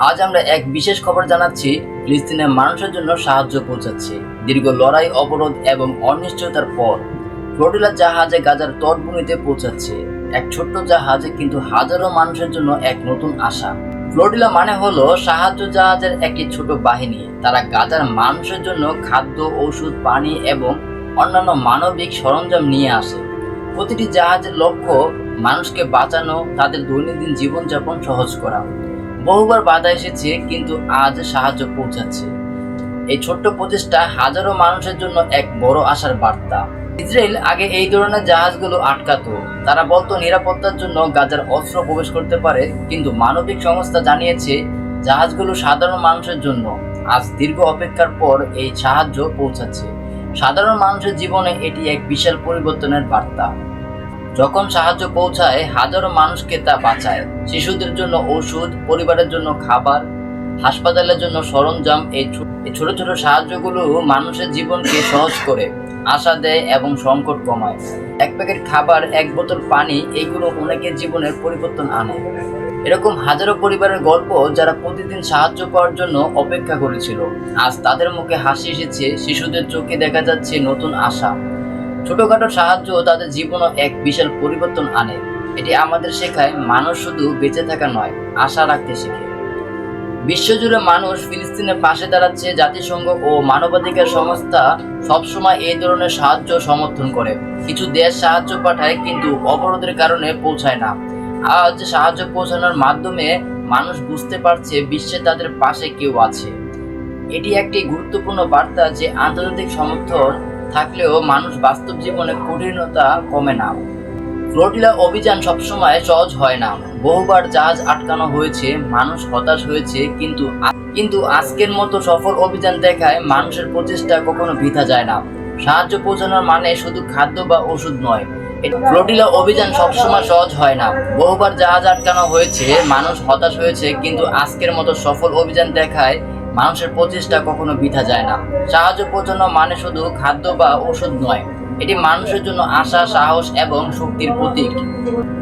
আজ আমরা এক বিশেষ খবর জানাচ্ছি, ফিলিস্তিনের মানুষের জন্য সাহায্য পৌঁছাচ্ছে। দীর্ঘ লড়াই, অবরোধ এবং অনিশ্চয়তার পর ফ্লোটিলা জাহাজে গাজার তটভূমিতে পৌঁছাচ্ছে। এক ছোট্ট জাহাজে কিন্তু হাজারো মানুষের জন্য এক নতুন আশা। ফ্লোটিলা মানে হলো সাহায্য জাহাজের একটি ছোট বাহিনী। তারা গাজার মানুষের জন্য খাদ্য, ওষুধ, পানি এবং অন্যান্য মানবিক সরঞ্জাম নিয়ে আসে। প্রতিটি জাহাজের লক্ষ্য মানুষকে বাঁচানো, তাদের দৈনন্দিন জীবনযাপন সহজ করা। বহুবার বাধা এসেছে, কিন্তু আজ সাহায্য পৌঁছাচ্ছে। এই ছোট্ট প্রচেষ্টা হাজারো মানুষের জন্য এক বড় আশার বার্তা। ইসরায়েল আগে এই ধরনের জাহাজগুলো আটকাতো। তারা বলতো নিরাপত্তার জন্য গাজার অস্ত্র প্রবেশ করতে পারে, কিন্তু মানবিক সংস্থা জানিয়েছে জাহাজগুলো সাধারণ মানুষের জন্য। আজ দীর্ঘ অপেক্ষার পর এই সাহায্য পৌঁছাচ্ছে। সাধারণ মানুষের জীবনে এটি এক বিশাল পরিবর্তনের বার্তা। যখন সাহায্য পৌঁছায়, হাজারো মানুষকে তা বাঁচায়। শিশুদের জন্য ওষুধ, পরিবারের জন্য খাবার, হাসপাতালের জন্য সরঞ্জাম, এই ছোট ছোট সাহায্যগুলো মানুষের জীবনকে সহজ করে, আশা দেয় এবং সংকট কমায়। এক প্যাকেট খাবার, এক বোতল পানি এইগুলো অনেকের জীবনের পরিবর্তন আনে। এরকম হাজারো পরিবারের গল্প যারা প্রতিদিন সাহায্য পাওয়ার জন্য অপেক্ষা করেছিল। আজ তাদের মুখে হাসি এসেছে, শিশুদের চোখে দেখা যাচ্ছে নতুন আশা। ছোটখাটো সাহায্য তাদের জীবনে এক বিশাল পরিবর্তন আনে। এটি আমাদের শেখায় মানুষ শুধু বেঁচে থাকা নয়, আশা রাখতে শেখে। বিশ্বজুড়ে মানুষ ফিলিস্তিনের পাশে দাঁড়াচ্ছে, জাতিসংঘ ও মানবাধিকার সংস্থা সবসময় এই ধরনের সাহায্য সমর্থন করে। কিছু দেশ সাহায্য পাঠায়, কিন্তু অবরোধের কারণে পৌঁছায় না। আজ সাহায্য পৌঁছানোর মাধ্যমে মানুষ বুঝতে পারছে বিশ্বে তাদের পাশে কেউ আছে। এটি একটি গুরুত্বপূর্ণ বার্তা যে আন্তর্জাতিক সমর্থন থাকলেও মানুষ বাস্তব জীবনে কঠিনতা কমে না। ফ্লোটিলা অভিযান সবসময় সহজ হয় না। বহুবার জাহাজ আটকানো হয়েছে, মানুষ হতাশ হয়েছে, কিন্তু কিন্তু আজকের মতো সফল অভিযান দেখায় মানুষের প্রচেষ্টা কখনো বৃথা যায় না। সাহায্য পৌঁছানোর মানে শুধু খাদ্য বা ওষুধ নয়। ফ্লোটিলা অভিযান সবসময় সহজ হয় না। বহুবার জাহাজ আটকানো হয়েছে, মানুষ হতাশ হয়েছে, কিন্তু আজকের মতো সফল অভিযান দেখায় মানুষের প্রচেষ্টা কখনো বৃথা যায় না। সাহায্য পৌঁছানো মানে শুধু খাদ্য বা ওষুধ নয়, এটি মানুষের জন্য আশা, সাহস এবং শক্তির প্রতীক।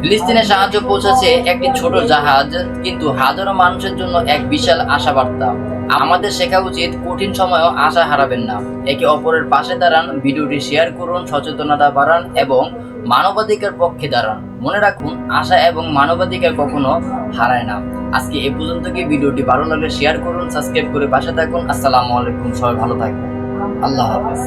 ফিলিস্তিনে সাহায্য পৌঁছাচ্ছে একটি ছোট জাহাজ, কিন্তু হাজারো মানুষের জন্য এক বিশাল আশা বার্তা আমাদের শেখা উচিত কঠিন সময়েও আশা হারাবেন না। একে অপরের পাশে দাঁড়ান, ভিডিওটি শেয়ার করুন, সচেতনতা বাড়ান এবং মানবাধিকার পক্ষে দাঁড়ান। মনে রাখুন, আশা এবং মানবাধিকার কখনো হারায় না। আজকে এ পর্যন্ত কি ভিডিওটি ভালো লাগলে শেয়ার করুন সাবস্ক্রাইব করে পাশে থাকুন। আসসালামু আলাইকুম, সবাই ভালো থাকবেন। আল্লাহ হাফেজ।